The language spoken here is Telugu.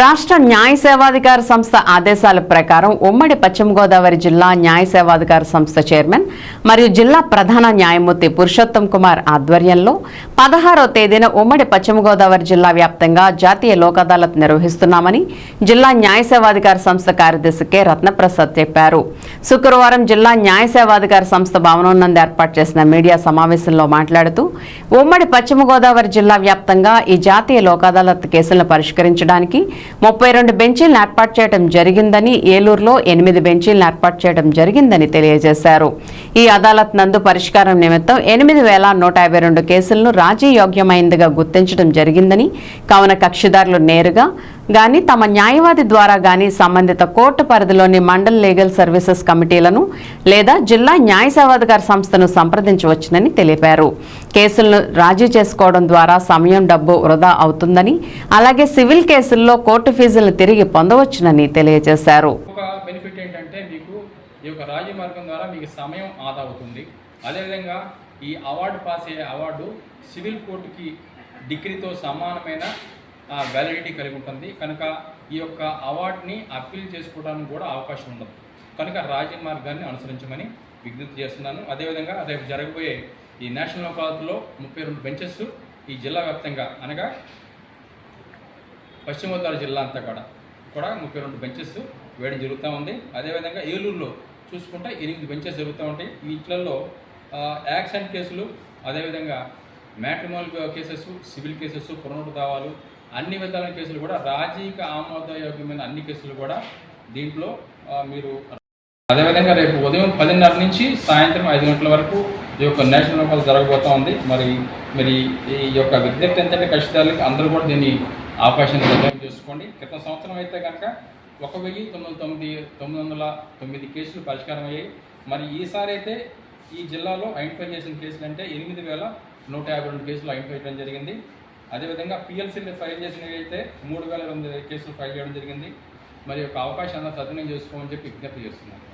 రాష్ట్ర న్యాయ సేవాధికార సంస్థ ఆదేశాల ప్రకారం ఉమ్మడి పశ్చిమ గోదావరి జిల్లా న్యాయ సేవాధికార సంస్థ చైర్మన్ మరియు జిల్లా ప్రధాన న్యాయమూర్తి పురుషోత్తం కుమార్ ఆధ్వర్యంలో పదహారో తేదీన ఉమ్మడి పశ్చిమ గోదావరి జిల్లా వ్యాప్తంగా జాతీయ లోక్ అదాలత్ నిర్వహిస్తున్నామని జిల్లా న్యాయ సేవాధికార సంస్థ కార్యదర్శి కె. రత్నప్రసాద్ చెప్పారు. శుక్రవారం జిల్లా న్యాయ సేవాధికార సంస్థ భవనం నందు ఏర్పాటు చేసిన మీడియా సమావేశంలో మాట్లాడుతూ ఉమ్మడి పశ్చిమ గోదావరి జిల్లా వ్యాప్తంగా ఈ జాతీయ లోక్ అదాలత్ కేసులను పరిష్కరించడానికి ముప్పై రెండు బెంచీలను ఏర్పాటు చేయడం జరిగిందని ఏలూరులో ఎనిమిది బెంచీలను ఏర్పాటు చేయడం జరిగిందని తెలియజేశారు. ఈ అదాలత్ నందు పరిష్కారం నిమిత్తం ఎనిమిది వేల నూట యాభై రెండు కేసులను రాజీ యోగ్యమైందిగా గుర్తించడం జరిగిందని కావున కక్షిదారులు నేరుగా గాని తమ న్యాయవాది ద్వారా గాని సంబంధిత కోర్టు పరిధిలోని మండల్ లీగల్ సర్వీసెస్ కమిటీలను లేదా జిల్లా న్యాయ సేవాధికార సంస్థను సంప్రదించవచ్చునని తెలిపారు. కేసులను రాజీ చేసుకోవడం ద్వారా సమయం డబ్బు వృధా అవుతుందని అలాగే సివిల్ కేసుల్లో కోర్టు ఫీజులను తిరిగి పొందవచ్చునని తెలియజేశారు. అదేవిధంగా ఈ అవార్డు పాస్ అయ్యే అవార్డు సివిల్ కోర్టుకి డిగ్రీతో సమానమైన వ్యాలిడిటీ కలిగి ఉంటుంది. కనుక ఈ యొక్క అవార్డుని అప్పీల్ చేసుకోవడానికి కూడా అవకాశం ఉండదు. కనుక రాజీ మార్గాన్ని అనుసరించమని విజ్ఞప్తి చేస్తున్నాను. అదేవిధంగా రేపు జరగబోయే ఈ నేషనల్ అదాలత్లో ముప్పై రెండు బెంచెస్ ఈ జిల్లా వ్యాప్తంగా అనగా పశ్చిమ గోదావరి జిల్లా అంతా కూడా కూడా ముప్పై రెండు బెంచెస్ వేయడం జరుగుతూ ఉంది. అదేవిధంగా ఏలూరులో చూసుకుంటే ఎనిమిది బెంచెస్ జరుగుతూ ఉంటాయి. వీటిలలో యాక్షన్ యాక్సిడెంట్ కేసులు అదేవిధంగా మ్యాట్రిమోనల్ కేసెస్ సివిల్ కేసెస్ పునరుద్ధ దావాలు అన్ని విధాలైన కేసులు కూడా రాజీక ఆమోదయోగ్యమైన అన్ని కేసులు కూడా దీంట్లో మీరు అదేవిధంగా రేపు ఉదయం పదిన్నర నుంచి సాయంత్రం ఐదు గంటల వరకు ఈ యొక్క నేషనల్ లోకల్ జరగబోతూ ఉంది. మరి మరి ఈ యొక్క విజ్ఞప్తి ఏంటంటే కష్టాలకి అందరూ కూడా దీన్ని అవకాశం నిర్ణయం చేసుకోండి. క్రితం సంవత్సరం అయితే కనుక ఒక వెయ్యి తొమ్మిది తొమ్మిది తొమ్మిది వందల తొమ్మిది కేసులు పరిష్కారం అయ్యాయి. మరి ఈసారి అయితే ఈ జిల్లాలో ఐడెంటిఫై చేసిన కేసులు అంటే ఎనిమిది వేల నూట యాభై రెండు కేసులు ఐడెంటిఫై చేయడం జరిగింది. అదేవిధంగా పిఎల్సీలు ఫైల్ చేసినవి అయితే మూడు వేల ఎనిమిది కేసులు ఫైల్ చేయడం జరిగింది. మరి యొక్క అవకాశాన్ని సద్వినియోగం చేసుకోమని చెప్పి విజ్ఞప్తి చేస్తున్నాను.